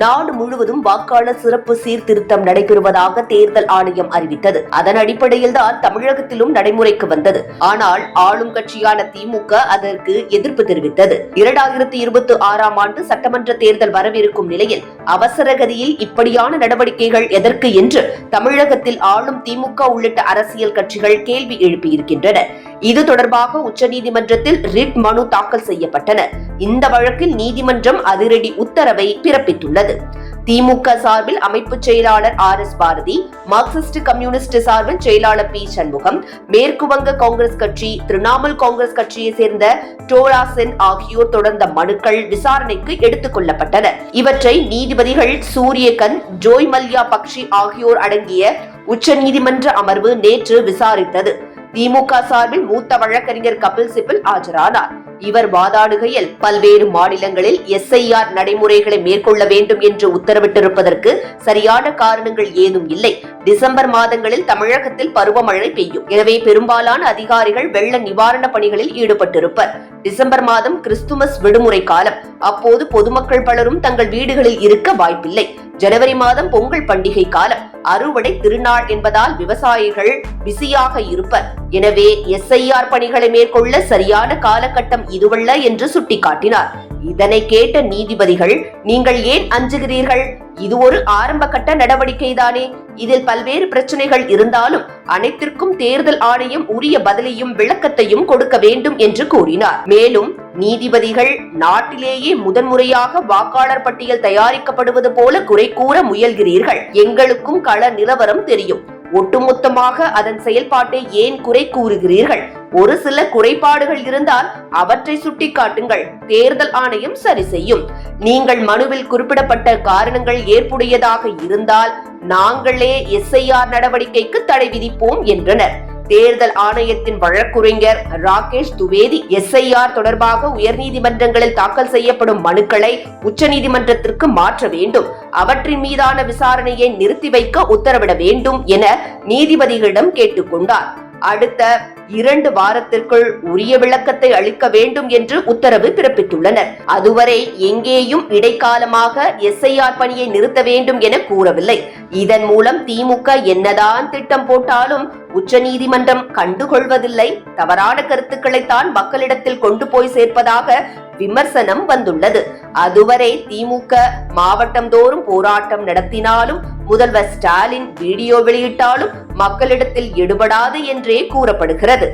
நாடு முழுவதும் வாக்காளர் சிறப்பு சீர்திருத்தம் நடைபெறுவதாக தேர்தல் ஆணையம் அறிவித்தது. அதன் அடிப்படையில் தான் தமிழகத்திலும் நடைமுறைக்கு வந்தது. ஆனால் ஆளும் கட்சியான திமுக அதற்கு எதிர்ப்பு தெரிவித்தது. இரண்டாயிரத்தி இருபத்தி ஆறாம் ஆண்டு சட்டமன்ற தேர்தல் வரவிருக்கும் நிலையில் அவசர கதியில் இப்படியான நடவடிக்கைகள் எதற்கு என்று தமிழகத்தில் ஆளும் திமுக உள்ளிட்ட அரசியல் கட்சிகள் கேள்வி எழுப்பியிருக்கின்றன. இது தொடர்பாக உச்சநீதிமன்றத்தில் ரிட் மனு தாக்கல் செய்யப்பட்டன. இந்த வழக்கில் நீதிமன்றம் அதிரடி உத்தரவை பிறப்பித்துள்ளது. திமுக சார்பில் அமைப்பு செயலாளர் R S Bharathi Marxist Communist சார்பில் செயலாளர் பி சண்முகம் மேற்கு வங்க காங்கிரஸ் கட்சி திரிணாமுல் காங்கிரஸ் கட்சியை சேர்ந்த டோரா சென் ஆகியோர் தொடர்ந்த மனுக்கள் விசாரணைக்கு எடுத்துக் கொள்ளப்பட்டன. இவற்றை நீதிபதிகள் சூரியகன் ஜோய் மல்யா பக்ஷி ஆகியோர் அடங்கிய உச்சநீதிமன்ற அமர்வு நேற்று விசாரித்தது. திமுக சார்பில் மூத்த வழக்கறிஞர் கபில் சிபில் ஆஜரானார். இவர் வாதாடுகையில் பல்வேறு மாநிலங்களில் எஸ்ஐஆர் நடைமுறைகளை மேற்கொள்ள வேண்டும் என்று உத்தரவிட்டிருப்பதற்கு சரியான காரணங்கள் ஏதும் இல்லை. டிசம்பர் மாதங்களில் தமிழகத்தில் பருவமழை பெய்யும். எனவே பெரும்பாலான அதிகாரிகள் வெள்ள நிவாரண பணிகளில் ஈடுபட்டிருப்பர். டிசம்பர் மாதம் கிறிஸ்துமஸ் விடுமுறை காலம். அப்போது பொதுமக்கள் பலரும் தங்கள் வீடுகளில் இருக்க வாய்ப்பில்லை. ஜனவரி மாதம் பொங்கல் பண்டிகை காலம். அறுவடை திருநாள் என்பதால் விவசாயிகள் பிஸியாக இருப்பர். எனவே எஸ்ஐஆர் பணிகளை மேற்கொள்ள சரியான காலகட்டம் இதுவல்ல என்று சுட்டிக்காட்டினார். இதனை கேட்ட நீதிபதிகள் நீங்கள் ஏன் அஞ்சுகிறீர்கள்? இது ஒரு ஆரம்ப கட்ட நடவடிக்கை தானே இதில் பல்வேறு பிரச்சனைகள் இருந்தாலும் அனைத்திற்கும் தேர்தல் ஆணையம் உரிய பதிலையும் விளக்கத்தையும் கொடுக்க வேண்டும் என்று கூறினார். மேலும் நீதிபதிகள் நாட்டிலேயே முதன்முறையாக வாக்காளர் பட்டியல் தயாரிக்கப்படுவது போல குறை கூற முயல்கிறீர்கள். எங்களுக்கும் கள நிலவரம் தெரியும். ஒட்டுமொத்தமாக அதன் செயல்பாட்டை ஏன் குறை கூறுகிறீர்கள்? ஒரு சில குறைபாடுகள் இருந்தால் அவற்றை சுட்டிக்காட்டுங்கள். தேர்தல் ஆணையம் சரி செய்யும். நீங்கள் மனுவில் குறிப்பிடப்பட்ட காரணங்கள் ஏற்புடையதாக இருந்தால் நாங்களே எஸ்ஐஆர் நடவடிக்கைக்கு தடை விதிப்போம் என்றனர். தேர்தல் ஆணையத்தின் வழக்குரைஞர் ராகேஷ் துவேதி எஸ்ஐஆர் தொடர்பாக உயர்நீதிமன்றங்களில் தாக்கல் செய்யப்படும் மனுக்களை உச்சநீதிமன்றத்திற்கு மாற்ற வேண்டும். அவற்றின் மீதான விசாரணையை நிறுத்தி வைக்க உத்தரவிட வேண்டும் என நீதிபதிகளிடம் கேட்டுக்கொண்டார். அடுத்த இரண்டு வாரத்திற்குள் உரிய விளக்கத்தை அளிக்க வேண்டும் என்று உத்தரவு பிறப்பித்துள்ளனர். அதுவரை எங்கேயும் இடைக்காலமாக எஸ்ஐஆர் பணியை நிறுத்த வேண்டும் என கூறவில்லை. இதன் மூலம் திமுக என்னதான் திட்டம் போட்டாலும் உச்சநீதிமன்றம் கண்டுகொள்வதில்லை. தவறான கருத்துக்களைத்தான் மக்களிடத்தில் கொண்டு போய் சேர்ப்பதாக விமர்சனம் வந்துள்ளது. அதுவரை திமுக மாவட்டம் தோறும் போராட்டம் நடத்தினாலும் முதல்வர் ஸ்டாலின் வீடியோ வெளியிட்டாலும் மக்களிடத்தில் எடுபடாது என்றே கூறப்படுகிறது.